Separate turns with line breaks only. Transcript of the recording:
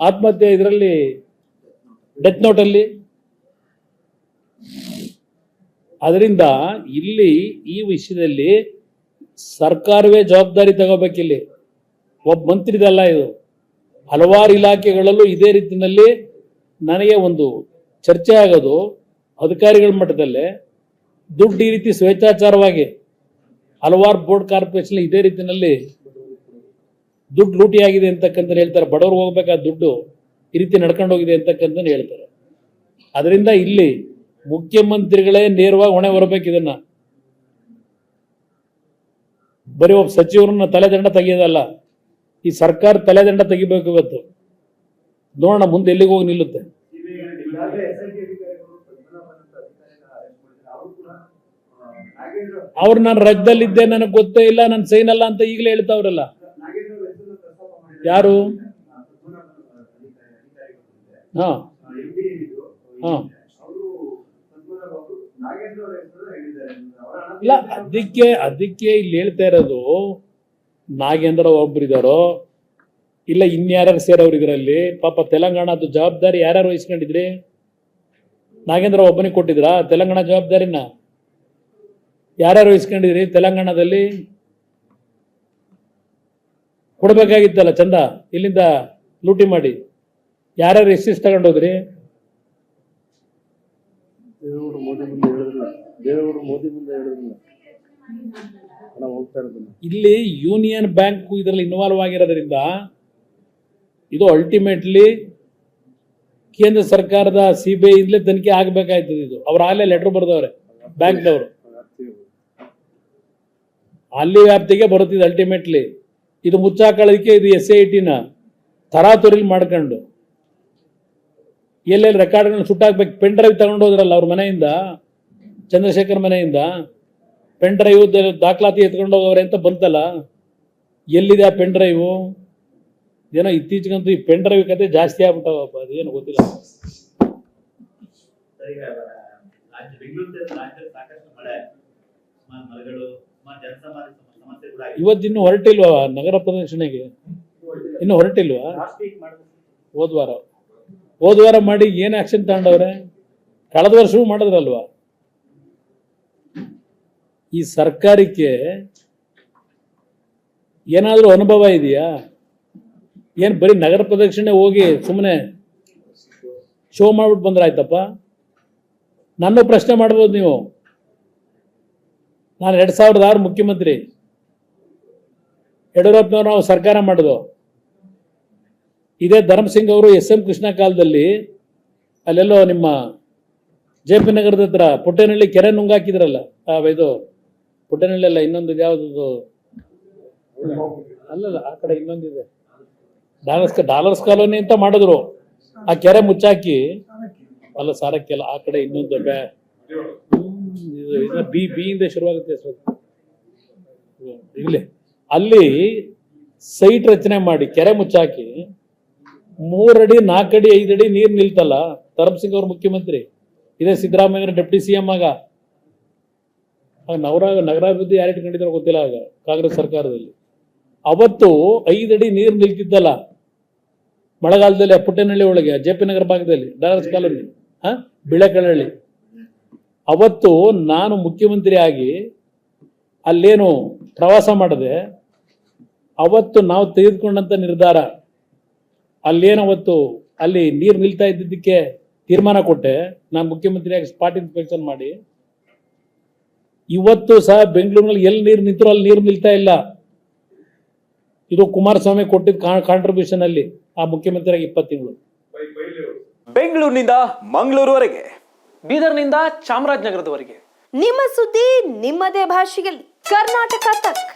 ಆತ್ಮಹತ್ಯೆ ಇದರಲ್ಲಿ ಡೆತ್ ನೋಟಲ್ಲಿ ಅದರಿಂದ ಇಲ್ಲಿ ಈ ವಿಷಯದಲ್ಲಿ ಸರ್ಕಾರವೇ ಜವಾಬ್ದಾರಿ ತಗೋಬೇಕಿಲ್ಲಿ. ಒಬ್ಬ ಮಂತ್ರಿದಲ್ಲ ಇದು. ಹಲವಾರು ಇಲಾಖೆಗಳಲ್ಲೂ ಇದೇ ರೀತಿಯಲ್ಲಿ ನನಗೆ ಒಂದು ಚರ್ಚೆ ಆಗೋದು. ಅಧಿಕಾರಿಗಳ ಮಟ್ಟದಲ್ಲೇ ದುಡ್ಡು ಈ ರೀತಿ ಸ್ವೇಚ್ಛಾಚಾರವಾಗಿ ಹಲವಾರು ಬೋರ್ಡ್ ಕಾರ್ಪೊರೇಷನ್ ಇದೇ ರೀತಿಯಲ್ಲಿ ದುಡ್ಡು ಲೂಟಿ ಆಗಿದೆ ಅಂತಕ್ಕಂಥ ಹೇಳ್ತಾರೆ, ಬಡವರು ಹೋಗ್ಬೇಕಾದ ದುಡ್ಡು ಈ ರೀತಿ ನಡ್ಕೊಂಡು ಹೋಗಿದೆ ಅಂತಕ್ಕಂಥ ಹೇಳ್ತಾರೆ. ಅದರಿಂದ ಇಲ್ಲಿ ಮುಖ್ಯಮಂತ್ರಿಗಳೇ ನೇರವಾಗಿ ಹೊಣೆ ಬರಬೇಕು ಇದನ್ನ. ಬರೀ ಒಬ್ಬ ಸಚಿವರನ್ನ ತಲೆದಂಡ ತೆಗೆಯೋದಲ್ಲ, ಈ ಸರ್ಕಾರ ತಲೆದಂಡ ತೆಗಿಬೇಕು ಇವತ್ತು. ನೋಡೋಣ, ಮುಂದೆ ಎಲ್ಲಿಗೆ ಹೋಗಿ ನಿಲ್ಲುತ್ತೆ.
ಅವರು
ನಾನು ರಾಜ್ಯದಲ್ಲಿದ್ದೆ ನನಗೆ ಗೊತ್ತೇ ಇಲ್ಲ ನನ್ನ ಸೈನ್ ಅಲ್ಲ ಅಂತ ಈಗಲೇ ಹೇಳ್ತಾವ್ರಲ್ಲ
ನಾಗೇಂದ್ರ ಅವ್ರ ಹೆಸರನ್ನ ಪ್ರಸ್ತಾಪ ಮಾಡಿದ್ದಾರೆ
ಯಾರು? ಹಾಂ. ಹಾಂ. ಇಲ್ಲ ಅದಕ್ಕೆ ಅದಕ್ಕೆ ಇಲ್ಲಿ ಹೇಳ್ತಾ ಇರೋದು ನಾಗೇಂದ್ರ ಒಬ್ರಿದಾರೋ ಇಲ್ಲ ಇನ್ಯಾರ್ಯಾರು ಸೇರೋರು ಇದರಲ್ಲಿ ಪಾಪ ತೆಲಂಗಾಣದ್ದು ಜವಾಬ್ದಾರಿ ಯಾರ್ಯಾರು ವಹಿಸ್ಕೊಂಡಿದ್ರಿ? ನಾಗೇಂದ್ರ ಒಬ್ಬನಿಗೆ ಕೊಟ್ಟಿದ್ರಾ? ತೆಲಂಗಾಣ ಜವಾಬ್ದಾರಿನ? ಯಾರ್ಯಾರು ವಹಿಸ್ಕೊಂಡಿದ್ರಿ ತೆಲಂಗಾಣದಲ್ಲಿ? ಕೊಡ್ಬೇಕಾಗಿತ್ತಲ್ಲ ಚಂದ? ಇಲ್ಲಿಂದ ಲೂಟಿ ಮಾಡಿ. ಯಾರ್ಯಾರು ಎಷ್ಟಿಷ್ಟು ತಗೊಂಡೋದ್ರಿ?
ದೇವೇಗೌಡರು ಮೋದಿ ಮುಂದೆ ಹೇಳಿದ್ರಲ್ಲ. ದೇವೇಗೌಡರು ಮೋದಿ ಮುಂದೆ ಹೇಳಿದ್ರಲ್ಲ. ಹಣ ಹೋಗ್ತಾ ಇರೋದನ್ನ
ಇಲ್ಲಿ ಯೂನಿಯನ್ ಬ್ಯಾಂಕ್ ಇದರಲ್ಲಿ ಇನ್ವಾಲ್ವ್ ಆಗಿರೋದ್ರಿಂದ ಇದು ಅಲ್ಟಿಮೇಟ್ಲಿ ಕೇಂದ್ರ ಸರ್ಕಾರದ ಸಿ ಬಿ ತನಿಖೆ ಆಗಬೇಕಾಯ್ತದೆ ಇದು. ಅವ್ರ ಆಗಲೇ ಲೆಟರ್ ಬರೆದವ್ರೆ ಬ್ಯಾಂಕ್ನವರು. ಅಲ್ಲಿ ವ್ಯಾಪ್ತಿಗೆ ಬರುತ್ತಿದೆ ಅಲ್ಟಿಮೇಟ್ಲಿ ಇದು ಮುಚ್ಚಾಕೊಳ್ಳೋದಕ್ಕೆ ಇದು ಎಸ್ ಐ ಟಿನ ತರಾತುರಿಲಿ ಮಾಡ್ಕೊಂಡು ಎಲ್ಲೆಲ್ಲಿ ರೆಕಾರ್ಡ್ಗಳನ್ನ ಸುಟ್ಟಾಕ್ಬೇಕು ಪೆನ್ ಡ್ರೈವ್ ತಗೊಂಡು ಹೋದ್ರಲ್ಲ ಅವ್ರ ಮನೆಯಿಂದ, ಚಂದ್ರಶೇಖರ್ ಮನೆಯಿಂದ ಪೆನ್ ಡ್ರೈವ್ ದಾಖಲಾತಿ ಹೋಗೋರೆ ಅಂತ ಬಂತಲ್ಲ, ಎಲ್ಲಿದೆ ಆ ಪೆನ್ ಡ್ರೈವು ಏನೋ ಇತ್ತೀಚೆಗಂತೂ ಈ ಪೆನ್ ಡ್ರೈವ್ ಕತೆ ಜಾಸ್ತಿ ಆಗ್ಬಿಟ್ಟವಪ್ಪ, ಅದೇನು ಗೊತ್ತಿಲ್ಲ.
ಬೆಂಗಳೂರು ಸಾಕಷ್ಟು ಮಳೆ
ಇವತ್ತಿನ್ನೂ ಹೊರಟಿಲ್ವಾ ನಗರ ಪ್ರದಕ್ಷಿಣೆಗೆ? ಇನ್ನು ಹೊರಟಿಲ್ವಾ? ಹೋದ್ವಾರ ಹೋದ್ವಾರ ಮಾಡಿ ಏನು ಆಕ್ಷನ್ ತಗೊಂಡವ್ರೆ? ಕಳೆದ ವರ್ಷವೂ ಮಾಡಿದ್ರಲ್ವಾ? ಈ ಸರ್ಕಾರಕ್ಕೆ ಏನಾದರೂ ಅನುಭವ ಇದೆಯಾ? ಏನು ಬರೀ ನಗರ ಪ್ರದಕ್ಷಿಣೆ ಹೋಗಿ ಸುಮ್ಮನೆ ಶೋ ಮಾಡ್ಬಿಟ್ಟು ಬಂದ್ರಾಯ್ತಪ್ಪ? ನನ್ನ ಪ್ರಶ್ನೆ ಮಾಡ್ಬೋದು ನೀವು. ನಾನು ಎರಡು ಸಾವಿರದ ಆರು ಮುಖ್ಯಮಂತ್ರಿ. ಯಡಿಯೂರಪ್ಪನವ್ರು ನಾವು ಸರ್ಕಾರ ಮಾಡಿದ್ವು ಇದೇ ಧರ್ಮಸಿಂಗ್ ಅವರು ಎಸ್ ಎಂ ಕೃಷ್ಣ ಕಾಲದಲ್ಲಿ ಅಲ್ಲೆಲ್ಲೋ ನಿಮ್ಮ ಜೆ ಪಿ ನಗರದ ಹತ್ರ ಪುಟ್ಟೇನಹಳ್ಳಿ ಕೆರೆ ನುಂಗಾಕಿದ್ರಲ್ಲ ಆ, ಇದು ಪುಟ್ಟೇನಹಳ್ಳಿ ಅಲ್ಲ ಇನ್ನೊಂದು ಯಾವ್ದು ಅಲ್ಲಲ್ಲ ಆ ಕಡೆ ಇನ್ನೊಂದಿದೆ ಡಾಲರ್ಸ್ ಡಾಲರ್ಸ್ ಕಾಲೋನಿ ಅಂತ ಮಾಡಿದ್ರು. ಆ ಕೆರೆ ಮುಚ್ಚಾಕಿ ಅಲ್ಲ ಸಾರಕ್ಕೆಲ್ಲ ಆ ಕಡೆ ಇನ್ನೊಂದು ಬ್ಯಾ ಬಿ ಬಿ ಇಂದ ಶುರುವಾಗುತ್ತೆ ಹೆಸರು. ಅಲ್ಲಿ ಸೈಟ್ ರಚನೆ ಮಾಡಿ ಕೆರೆ ಮುಚ್ಚಾಕಿ ಮೂರಡಿ, ನಾಲ್ಕಡಿ, ಐದಡಿ ನೀರು ನಿಲ್ತಲ್ಲ? ಧರ್ಮಸಿಂಗ್ ಅವ್ರ ಮುಖ್ಯಮಂತ್ರಿ. ಇದೇ ಸಿದ್ದರಾಮಯ್ಯ ಡೆಪ್ಟಿ ಸಿ ಎಂ ಆಗ. ನವರ ನಗರ ನಗರಾಭಿವೃದ್ಧಿ ಯಾರು ಇಟ್ಕೊಂಡಿದ್ರು ಗೊತ್ತಿಲ್ಲ ಆಗ, ಕಾಂಗ್ರೆಸ್ ಸರ್ಕಾರದಲ್ಲಿ. ಅವತ್ತು ಐದಡಿ ನೀರು ನಿಲ್ತಿದ್ದಲ್ಲ? ಮಳೆಗಾಲದಲ್ಲಿ ಪುಟ್ಟನಹಳ್ಳಿ ಒಳಗೆ, ಜೆ ಪಿ ನಗರ ಭಾಗದಲ್ಲಿ, ಡಾಲರ್ಸ್ ಕಾಲೋನಿ, ಹಾ? ಬಿಳೆಕಳಹಳ್ಳಿ ಅವತ್ತು ನಾನು ಮುಖ್ಯಮಂತ್ರಿ ಆಗಿ ಅಲ್ಲೇನು ಪ್ರವಾಸ ಮಾಡಿದೆ ಅವತ್ತು ನಾವು ತೆಗೆದುಕೊಂಡಂತ ನಿರ್ಧಾರ. ಅಲ್ಲೇನವತ್ತು ಅಲ್ಲಿ ನೀರು ನಿಲ್ತಾ ಇದ್ದಿದ್ದಕ್ಕೆ ತೀರ್ಮಾನ ಕೊಟ್ಟೆ. ನಾನು ಮುಖ್ಯಮಂತ್ರಿಯಾಗಿ ಸ್ಪಾಟ್ ಇನ್ಸ್ಪೆಕ್ಷನ್ ಮಾಡಿ. ಇವತ್ತು ಸಹ ಬೆಂಗಳೂರಿನಲ್ಲಿ ಎಲ್ಲಿ ನೀರು ನಿಂತರೂ ಅಲ್ಲಿ ನೀರು ನಿಲ್ತಾ ಇಲ್ಲ. ಇದು ಕುಮಾರಸ್ವಾಮಿ ಕೊಟ್ಟಿದ್ದ ಕಾಂಟ್ರಿಬ್ಯೂಷನ್ ಅಲ್ಲಿ ಆ ಮುಖ್ಯಮಂತ್ರಿಯಾಗಿ ಇಪ್ಪತ್ತು ತಿಂಗಳು.
ಬೆಂಗಳೂರಿನಿಂದ ಮಂಗಳೂರುವರೆಗೆ
ಬೀದರ್ನಿಂದ ಚಾಮರಾಜನಗರದವರೆಗೆ.
ನಿಮ್ಮ ಸುದ್ದಿ ನಿಮ್ಮದೇ ಭಾಷೆಯಲ್ಲಿ. ಕರ್ನಾಟಕ ತಕ್.